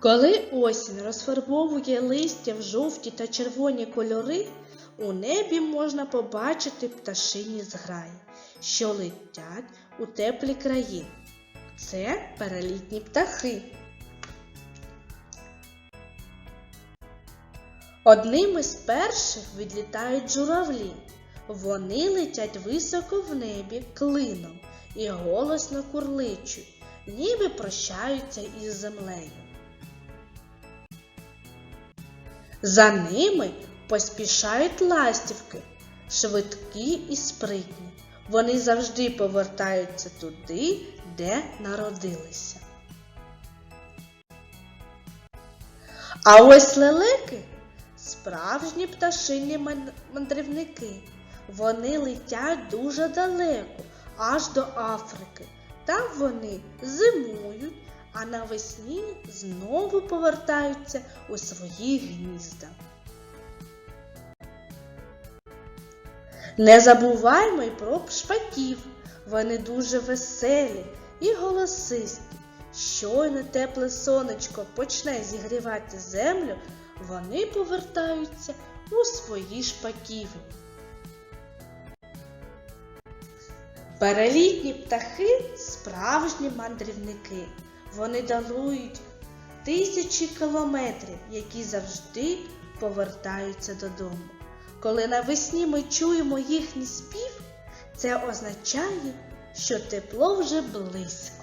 Коли осінь розфарбовує листя в жовті та червоні кольори, у небі можна побачити пташині зграї, що летять у теплі краї. Це перелітні птахи. Одними з перших відлітають журавлі. Вони летять високо в небі клином і голосно курличуть, ніби прощаються із землею. За ними поспішають ластівки, швидкі і спритні. Вони завжди повертаються туди, де народилися. А ось лелеки справжні пташині мандрівники. Вони летять дуже далеко, аж до Африки. Там вони зимують, а навесні знову повертаються у свої гнізда. Не забуваймо й про шпаків. Вони дуже веселі і голосисті. Щойно тепле сонечко почне зігрівати землю, вони повертаються у свої шпаківні. Перелітні птахи справжні мандрівники. Вони дарують тисячі кілометрів, які завжди повертаються додому. Коли навесні ми чуємо їхній спів, це означає, що тепло вже близько.